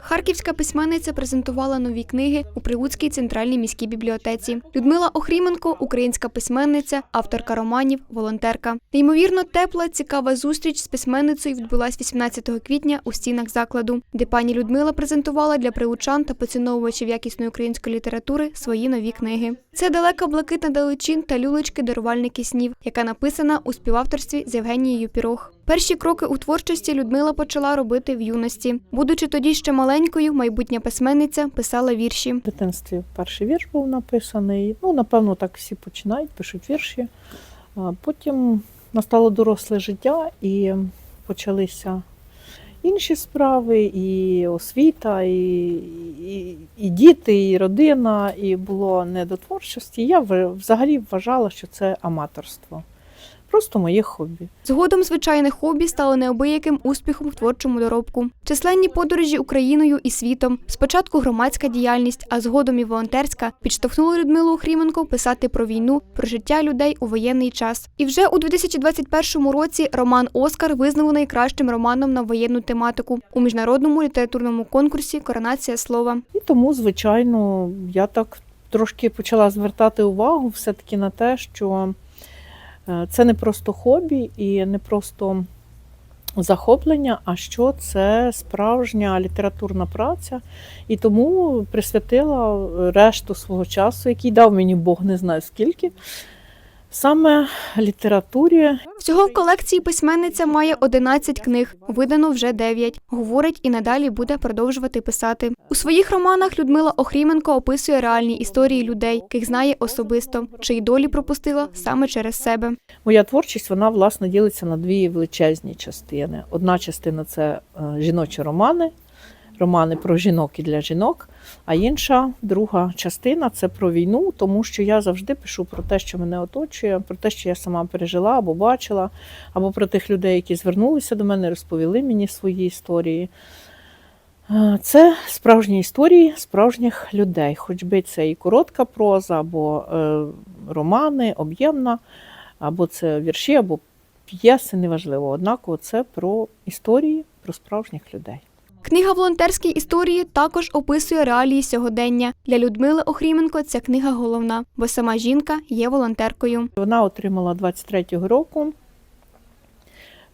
Харківська письменниця презентувала нові книги у Прилуцькій центральній міській бібліотеці. Людмила Охріменко, українська письменниця, авторка романів, волонтерка. Неймовірно тепла, цікава зустріч з письменницею відбулась 18 квітня у стінах закладу, де пані Людмила презентувала для прилучан та поціновувачів якісної української літератури свої нові книги. Це далека блакитна далечин та люлечки дарувальники снів, яка написана у співавторстві з Євгенією Пірог. Перші кроки у творчості Людмила почала робити в юності. Будучи тоді ще маленькою, майбутня письменниця писала вірші. В дитинстві перший вірш був написаний. Ну, напевно, так всі починають, пишуть вірші. Потім настало доросле життя і почалися інші справи, і освіта, і, і, і діти, і родина, і було не до творчості. Я взагалі вважала, що це аматорство. Просто моє хобі. Згодом звичайне хобі стало неабияким успіхом в творчому доробку. Численні подорожі Україною і світом. Спочатку громадська діяльність, а згодом і волонтерська підштовхнули Людмилу Охріменко писати про війну, про життя людей у воєнний час. І вже у 2021 році роман Оскар визнали найкращим романом на воєнну тематику у міжнародному літературному конкурсі Коронація слова. І тому, звичайно, я так трошки почала звертати увагу все-таки на те, що це не просто хобі і не просто захоплення, а що це справжня літературна праця. І тому присвятила решту свого часу, який дав мені Бог не знаю скільки, саме літературі Всього в колекції письменниця має 11 книг, видано вже 9. Говорить і надалі буде продовжувати писати. У своїх романах Людмила Охріменко описує реальні історії людей, яких знає особисто, чиї долі пропустила саме через себе. Моя творчість вона власне ділиться на дві величезні частини. Одна частина це е, жіночі романи, романи про жінок і для жінок. А інша, друга частина це про війну, тому що я завжди пишу про те, що мене оточує, про те, що я сама пережила або бачила, або про тих людей, які звернулися до мене, розповіли мені свої історії. Це справжні історії справжніх людей, хоч би це і коротка проза, або е, романи, об'ємна, або це вірші, або п'єси, неважливо. Однаково це про історії, про справжніх людей. Книга волонтерській історії також описує реалії сьогодення. Для Людмили Охріменко ця книга головна, бо сама жінка є волонтеркою. Вона отримала 23-го року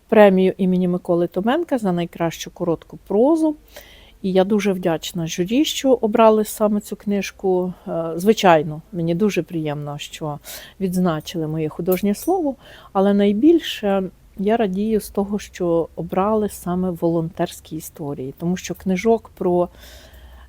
премію імені Миколи Томенка за найкращу коротку прозу. І я дуже вдячна журі, що обрали саме цю книжку. Е, Звичайно, мені дуже приємно, що відзначили моє художнє слово, але найбільше я радію з того, що обрали саме волонтерські історії, тому що книжок про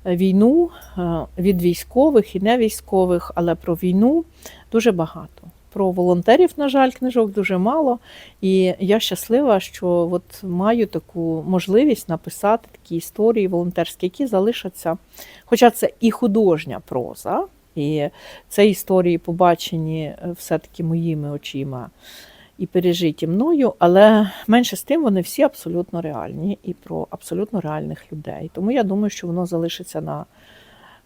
війну е, від військових і не військових, але про війну дуже багато. Про волонтерів, на жаль, книжок дуже мало. І я щаслива, що от маю таку можливість написати такі історії волонтерські, які залишаться. Хоча це і художня проза, і це історії побачені е, все-таки моїми очима і пережиті мною, але менше з тим вони всі абсолютно реальні і про абсолютно реальних людей. Тому я думаю, що воно залишиться на,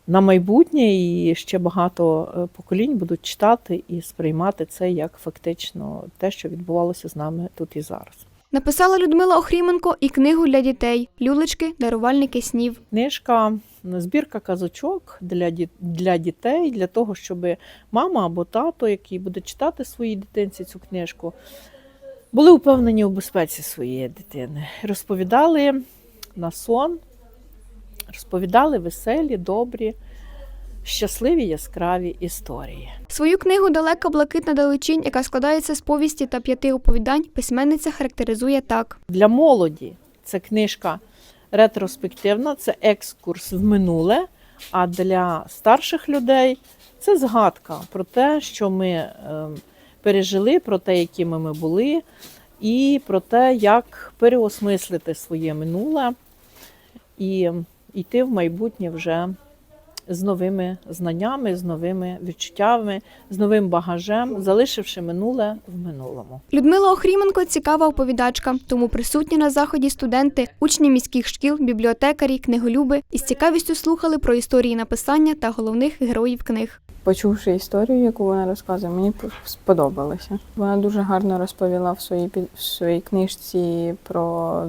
на майбутнє, і ще багато е, поколінь будуть читати і сприймати це як фактично те, що відбувалося з нами тут і зараз. Написала Людмила Охріменко і книгу для дітей Люлечки, дарувальники снів. Книжка, збірка казочок для, для дітей, для того, щоб мама або тато, який буде читати своїй дитинці цю книжку, були упевнені у безпеці своєї дитини. Розповідали на сон, розповідали веселі, добрі, щасливі, яскраві історії. Свою книгу Далека блакитна далечінь, яка складається з повісті та п'яти оповідань, письменниця характеризує так. Для молоді це книжка ретроспективна, це екскурс в минуле. А для старших людей це згадка про те, що ми е, пережили, про те, якими ми були, і про те, як переосмислити своє минуле і йти в майбутнє вже з новими знаннями, з новими відчуттями, з новим багажем, залишивши минуле в минулому. Людмила Охріменко цікава оповідачка, тому присутні на заході студенти, учні міських шкіл, бібліотекарі, книголюби із цікавістю слухали про історії написання та головних героїв книг. Почувши історію, яку вона розказує, мені сподобалося. Вона дуже гарно розповіла в своїй під- в своїй книжці про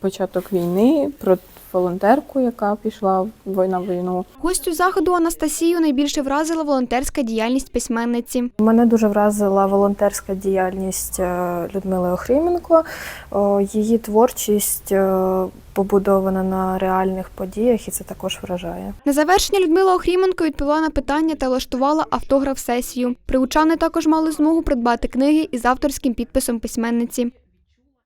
початок війни, про волонтерку, яка пішла в- на війну. Гостю заходу Анастасію найбільше вразила волонтерська діяльність письменниці. Мене дуже вразила волонтерська діяльність е, Людмили Охріменко. Її творчість е, побудована на реальних подіях, і це також вражає. На завершення Людмила Охріменко відповіла на питання та влаштувала автограф-сесію. Приучани також мали змогу придбати книги із авторським підписом письменниці.